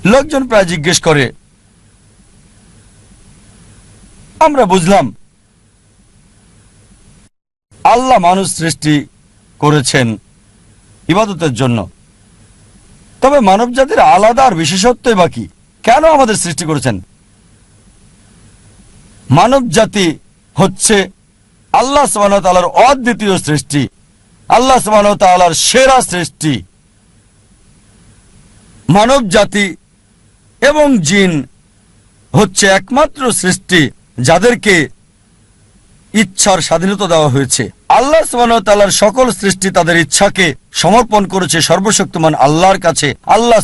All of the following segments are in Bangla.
লোকজন প্রায় জিজ্ঞেস করে, আমরা বুঝলাম, আল্লাহ মানুষ সৃষ্টি করেছেন ইবাদতের জন্য। তবে মানব জাতির আলাদা আর বিশেষত্বই বাকি কেন আমাদের সৃষ্টি করেছেন? মানব জাতি হচ্ছে আল্লাহ সুবাহর অদ্বিতীয় সৃষ্টি, আল্লাহ সুবাহর সেরা সৃষ্টি। মানব জাতি এবং জিন হচ্ছে একমাত্র সৃষ্টি যাদেরকে ইচ্ছার স্বাধীনতা দেওয়া হয়েছে। আল্লাহ সুবাহর সকল সৃষ্টি তাদের ইচ্ছাকে সমর্পণ করেছে, সর্বশক্তিমান আল্লাহর কাছে। আল্লাহ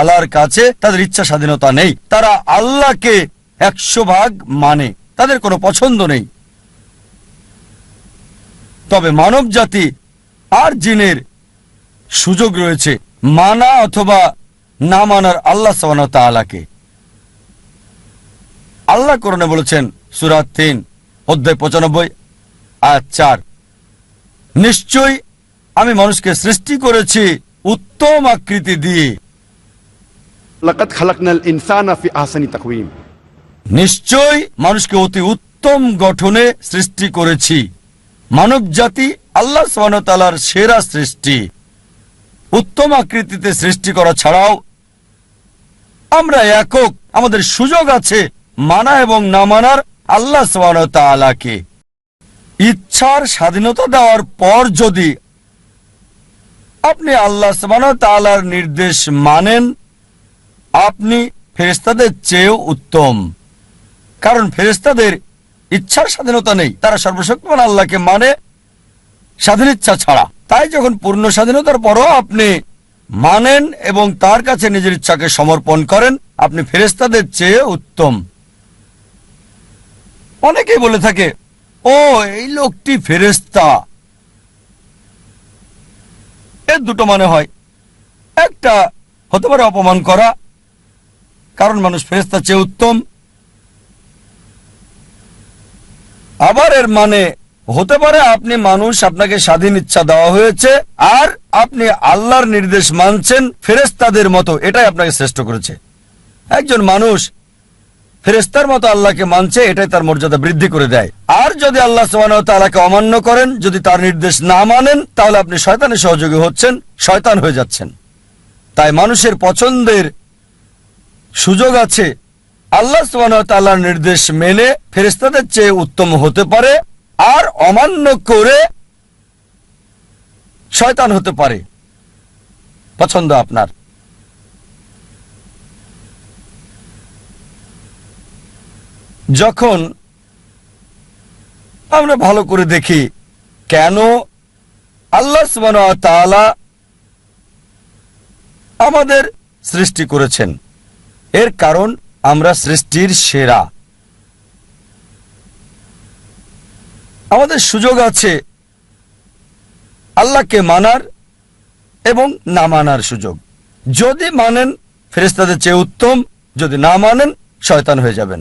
আল্লাহর কাছে তাদের ইচ্ছা স্বাধীনতা নেই। তারা আল্লাহকে একশো ভাগ মানে তাদের কোনো পছন্দ নেই। তবে মানব জাতি আর জিনের সুযোগ রয়েছে। মানা অথবা না মানার আল্লাহ সালাকে আল্লাহ করণে বলেছেন সুরাত তিন অধ্যায় পঁচানব্বই আর চার নিশ্চয়ই আমি মানুষকে সৃষ্টি করেছি উত্তম আকৃতি দিয়ে। নিশ্চয় মানুষকে অতি উত্তম গঠনে সৃষ্টি করেছি। মানব জাতি আল্লাহ সোহানতালার সেরা সৃষ্টি। উত্তম আকৃতিতে সৃষ্টি করা ছাড়াও আমরা একক। আমাদের সুযোগ আছে মানা এবং না মানার আল্লাহ তালাকে ইচ্ছার স্বাধীনতা দেওয়ার পর যদি আপনি আল্লাহ তালার নির্দেশ মানেন, আপনি ফেরেস্তাদের চেয়েও উত্তম। কারণ ফেরেস্তাদের ইচ্ছার স্বাধীনতা নেই, তারা সর্বশক্তিমান আল্লাহকে মানে স্বাধীন ইচ্ছা ছাড়া। তাই যখন পূর্ণ স্বাধীনতার পরও আপনি মানেন এবং তার কাছে নিজের ইচ্ছাকে সমর্পণ করেন। আপনি ফেরেস্তাদের চেয়ে উত্তম। অনেকেই বলে থাকে, ও, এই লোকটি ফেরেস্তা এর দুটো মানে হয়। একটা হতে পারে অপমান করা, কারণ মানুষ ফেরেস্তা চেয়ে উত্তম। আবার এর মানে হতে পারে আপনি মানুষ, আপনাকে স্বাধীন ইচ্ছা দেওয়া হয়েছে, আর আপনি আল্লাহর নির্দেশ মানছেন ফেরেস্তাদের মতো, এটাই আপনাকে শ্রেষ্ঠ করেছে। একজন মানুষ ফেরেস্তার মতো আল্লাহকে মানছে, এটাই তার মর্যাদা বৃদ্ধি করে দেয়। আর যদি আল্লাহ তালাকে অমান্য করেন, যদি তার নির্দেশ না মানেন, তাহলে আপনি শয়তানের সহযোগী হচ্ছেন, শয়তান হয়ে যাচ্ছেন। তাই মানুষের পছন্দের সুযোগ আছে, আল্লাহ তাআলার নির্দেশ মেনে ফেরেস্তাদের চেয়ে উত্তম হতে পারে আর অমান্য করে শয়তান হতে পারে। পছন্দ আপনার। যখন আমরা ভালো করে দেখি কেন আল্লাহ তাআলা আমাদের সৃষ্টি করেছেন। এর কারণ আমরা সৃষ্টির সেরা। আমাদের সুযোগ আছে আল্লাহকে মানার এবং না মানার সুযোগ। যদি মানেন ফেরেস্তাদের চেয়ে উত্তম, যদি না মানেন, শয়তান হয়ে যাবেন।